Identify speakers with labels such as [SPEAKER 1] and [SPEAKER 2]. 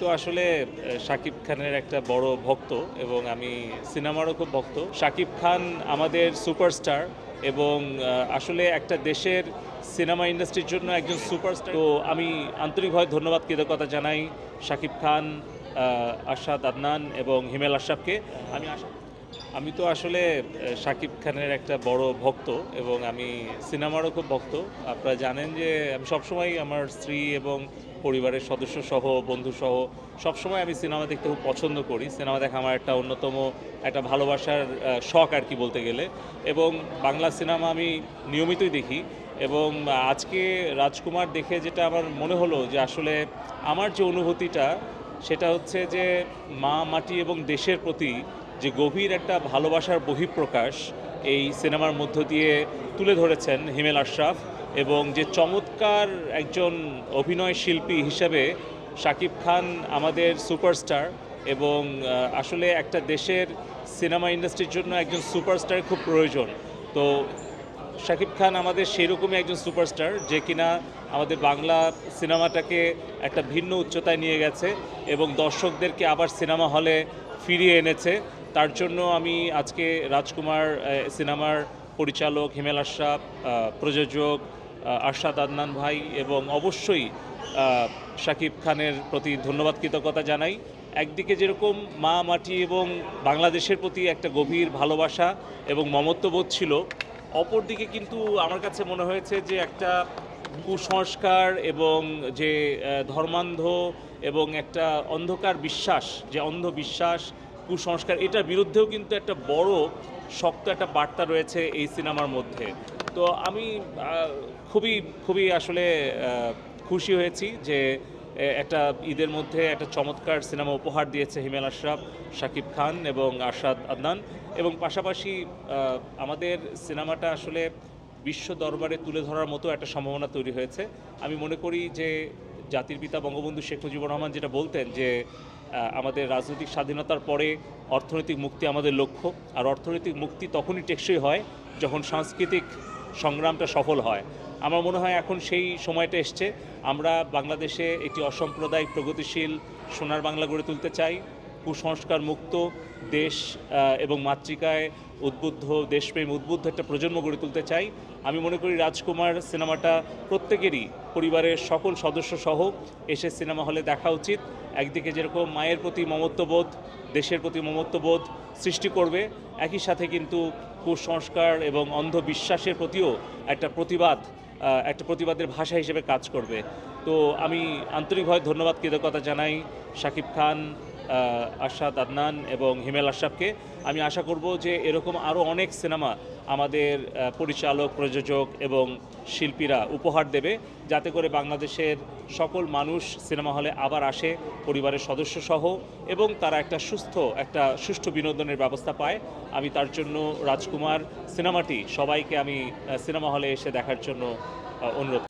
[SPEAKER 1] তো আসলে শাকিব খানের একটা বড় ভক্ত এবং আমি সিনেমারও খুব ভক্ত। শাকিব খান আমাদের সুপারস্টার এবং আসলে একটা দেশের সিনেমা ইন্ডাস্ট্রির জন্য একজন সুপারস্টার। তো আমি আন্তরিকভাবে ধন্যবাদ, কৃতজ্ঞতা জানাই শাকিব খান আশাদ আদনান এবং হিমেল আশরাফকে। আমি আশা আমি তো আসলে শাকিব খানের একটা বড় ভক্ত এবং আমি সিনেমারও খুব ভক্ত। আপনারা জানেন যে আমি সবসময় আমার স্ত্রী এবং পরিবারের সদস্য সহ, বন্ধু সহ, সবসময় আমি সিনেমা দেখতে খুব পছন্দ করি। সিনেমা দেখা আমার একটা অন্যতম একটা ভালোবাসার শখ আর কি বলতে গেলে। এবং বাংলা সিনেমা আমি নিয়মিতই দেখি এবং আজকে রাজকুমার দেখে যেটা আমার মনে হলো যে আসলে আমার যে অনুভূতিটা সেটা হচ্ছে যে মা, মাটি এবং দেশের প্রতি যে গভীর একটা ভালোবাসার বহিঃপ্রকাশ এই সিনেমার মধ্য দিয়ে তুলে ধরেছেন হিমেল আশরাফ এবং যে চমৎকার একজন অভিনয় শিল্পী হিসেবে শাকিব খান আমাদের সুপারস্টার এবং আসলে একটা দেশের সিনেমা ইন্ডাস্ট্রির জন্য একজন সুপারস্টার খুব প্রয়োজন। তো শাকিব খান আমাদের সেরকমই একজন সুপারস্টার যে কিনা আমাদের বাংলা সিনেমাটাকে একটা ভিন্ন উচ্চতায় নিয়ে গেছে এবং দর্শকদেরকে আবার সিনেমা হলে ফিরিয়ে এনেছে। তার জন্য আমি আজকে রাজকুমার সিনেমার পরিচালক হিমেল আশরাফ প্রযোজক আহ, আরশাদ আদনান ভাই এবং অবশ্যই শাকিব খানের প্রতি ধন্যবাদ কৃতজ্ঞতা জানাই। একদিকে যেরকম মা মাটি এবং বাংলাদেশের প্রতি একটা গভীর ভালোবাসা এবং মমত্ববোধ ছিল অপরদিকে কিন্তু আমার কাছে মনে হয়েছে যে একটা কুসংস্কার এবং যে ধর্মান্ধ এবং একটা অন্ধকার বিশ্বাস, যে অন্ধবিশ্বাস, কুসংস্কার, এটার বিরুদ্ধেও কিন্তু একটা বড়, শক্ত একটা বার্তা রয়েছে এই সিনেমার মধ্যে। তো আমি খুবই খুবই আসলে খুশি হয়েছি যে একটা ঈদের মধ্যে একটা চমৎকার সিনেমা উপহার দিয়েছে হিমেল আশরাফ, শাকিব খান এবং আরশাদ আদনান। এবং পাশাপাশি আমাদের সিনেমাটা আসলে বিশ্ব দরবারে তুলে ধরার মতো একটা সম্ভাবনা তৈরি হয়েছে। আমি মনে করি যে জাতির পিতা বঙ্গবন্ধু শেখ মুজিবুর রহমান যেটা বলতেন যে আমাদের রাজনৈতিক স্বাধীনতার পরে অর্থনৈতিক মুক্তি আমাদের লক্ষ্য। আর অর্থনৈতিক মুক্তি তখনই টেকসই হয় যখন সাংস্কৃতিক সংগ্রামটা সফল হয়। আমার মনে হয় এখন সেই সময়টা এসছে। আমরা বাংলাদেশে একটি অসাম্প্রদায়িক, প্রগতিশীল, সোনার বাংলা গড়ে তুলতে চাই। কুসংস্কার মুক্ত দেশ এবং মাতৃকায় উদ্বুদ্ধ, দেশপ্রেম উদ্বুদ্ধ একটা প্রজন্ম গড়ে তুলতে চাই। আমি মনে করি রাজকুমার সিনেমাটা প্রত্যেকেরই, পরিবারের সকল সদস্য সহ এসে সিনেমা হলে দেখা উচিত। একদিকে যেরকম মায়ের প্রতি মমত্ববোধ, দেশের প্রতি মমত্ববোধ সৃষ্টি করবে, একই সাথে কিন্তু কুসংস্কার এবং অন্ধবিশ্বাসের প্রতিও একটা প্রতিবাদ একটা প্রতিবাদের ভাষা হিসেবে কাজ করবে। তো আমি আন্তরিকভাবে ধন্যবাদ, কৃতজ্ঞতা জানাই শাকিব খান আশাদ আদনান এবং হিমেল আশরাফকে। আমি আশা করব যে এরকম আরও অনেক সিনেমা আমাদের পরিচালক, প্রযোজক এবং শিল্পীরা উপহার দেবে যাতে করে বাংলাদেশের সকল মানুষ সিনেমা হলে আবার আসে, পরিবারের সদস্য সহ, এবং তারা একটা সুস্থ, একটা সুষ্ঠু বিনোদনের ব্যবস্থা পায়। আমি তার জন্য রাজকুমার সিনেমাটি সবাইকে আমি সিনেমা হলে এসে দেখার জন্য অনুরোধ